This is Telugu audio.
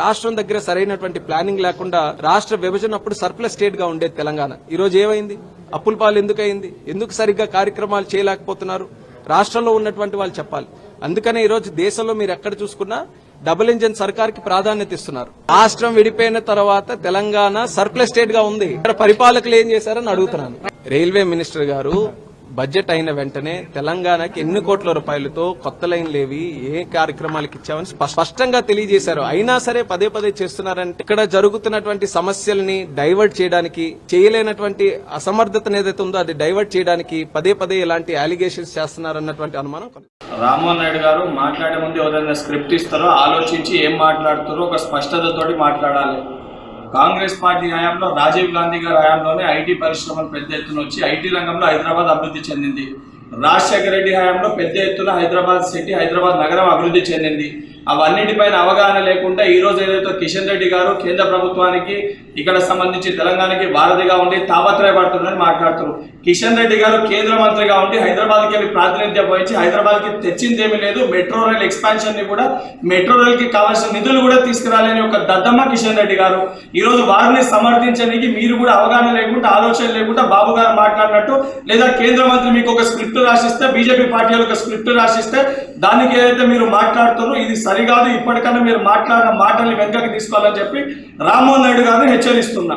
రాష్ట్రం దగ్గర సరైనటువంటి ప్లానింగ్ లేకుండా రాష్ట్ర విభజన అప్పుడు సర్ప్లస్ స్టేట్గా ఉండేది తెలంగాణ. ఈ రోజు ఏమైంది? అప్పుల పాలు ఎందుకయింది? ఎందుకు సరిగ్గా కార్యక్రమాలు చేయలేకపోతున్నారు? రాష్ట్రంలో ఉన్నటువంటి వాళ్ళు చెప్పాలి. అందుకనే ఈ రోజు దేశంలో మీరు ఎక్కడ చూసుకున్నా డబుల్ ఇంజన్ సర్కార్కి ప్రాధాన్యత ఇస్తున్నారు. రాష్ట్రం విడిపోయిన తర్వాత తెలంగాణ సర్ప్లస్ స్టేట్గా ఉంది. ఇక్కడ పరిపాలకులు ఏం చేశారని అడుగుతున్నాను. రైల్వే మినిస్టర్ గారు బడ్జెట్ అయిన వెంటనే తెలంగాణకి ఎన్ని కోట్ల రూపాయలతో కొత్త లైన్లు ఏవి ఏ కార్యక్రమాలకు ఇచ్చామని స్పష్టంగా తెలియజేశారు. అయినా సరే పదే పదే చేస్తున్నారంటే ఇక్కడ జరుగుతున్నటువంటి సమస్యల్ని డైవర్ట్ చేయడానికి చేయలేనటువంటి అసమర్థతను ఏదైతే ఉందో అది డైవర్ట్ చేయడానికి పదే పదే ఇలాంటి అలిగేషన్స్ చేస్తున్నారన్నటువంటి అనుమానం రామ్మోహన్ నాయుడు గారు మాట్లాడే ముందు ఎవరైనా స్క్రిప్ట్ ఇస్తారో ఆలోచించి ఏం మాట్లాడుతారో ఒక స్పష్టతతోటి మాట్లాడాలి. కాంగ్రెస్ పార్టీ హయాంలో రాజీవ్ గాంధీ గారి హయాంలోనే ఐటీ పరిశ్రమలు పెద్ద ఎత్తున వచ్చి ఐటీ రంగంలో హైదరాబాద్ అభివృద్ధి చెందింది. రాజశేఖర రెడ్డి హయాంలో పెద్ద ఎత్తున హైదరాబాద్ సిటీ హైదరాబాద్ నగరం అభివృద్ధి చెందింది. అవన్నిటిపైన అవగాహన లేకుండా ఈ రోజు ఏదైతే కిషన్ రెడ్డి గారు కేంద్ర ప్రభుత్వానికి ఇక్కడ సంబంధించి తెలంగాణకి వారధిగా ఉండి తాపత్రయపడుతుందని మాట్లాడుతున్నారు. కిషన్ రెడ్డి గారు కేంద్ర మంత్రిగా ఉండి హైదరాబాద్కి వెళ్ళి ప్రాతినిధ్యం వహించి హైదరాబాద్కి తెచ్చింది ఏమీ లేదు. మెట్రో రైల్ ఎక్స్పాన్షన్ని కూడా మెట్రో రైల్కి కావాల్సిన నిధులు కూడా తీసుకురాలేని ఒక దద్దమ్మ కిషన్ రెడ్డి గారు. ఈ రోజు వారిని సమర్థించడానికి మీరు కూడా అవగాహన లేకుండా ఆలోచన లేకుండా బాబు గారు మాట్లాడినట్టు లేదా కేంద్ర మంత్రి మీకు ఒక స్క్రిప్ట్ రాసిస్తే బీజేపీ పార్టీ యొక్క స్క్రిప్ట్ రాసిస్తే దానికి ఏదైతే మీరు మాట్లాడుతారో ఇది సరికాదు. ఇప్పటికన్నా మీరు మాట్లాడిన మాటల్ని వెనకకి తీసుకోవాలని చెప్పి రామ్మోహన్ నాయుడు గారిని హెచ్చరిస్తున్నా.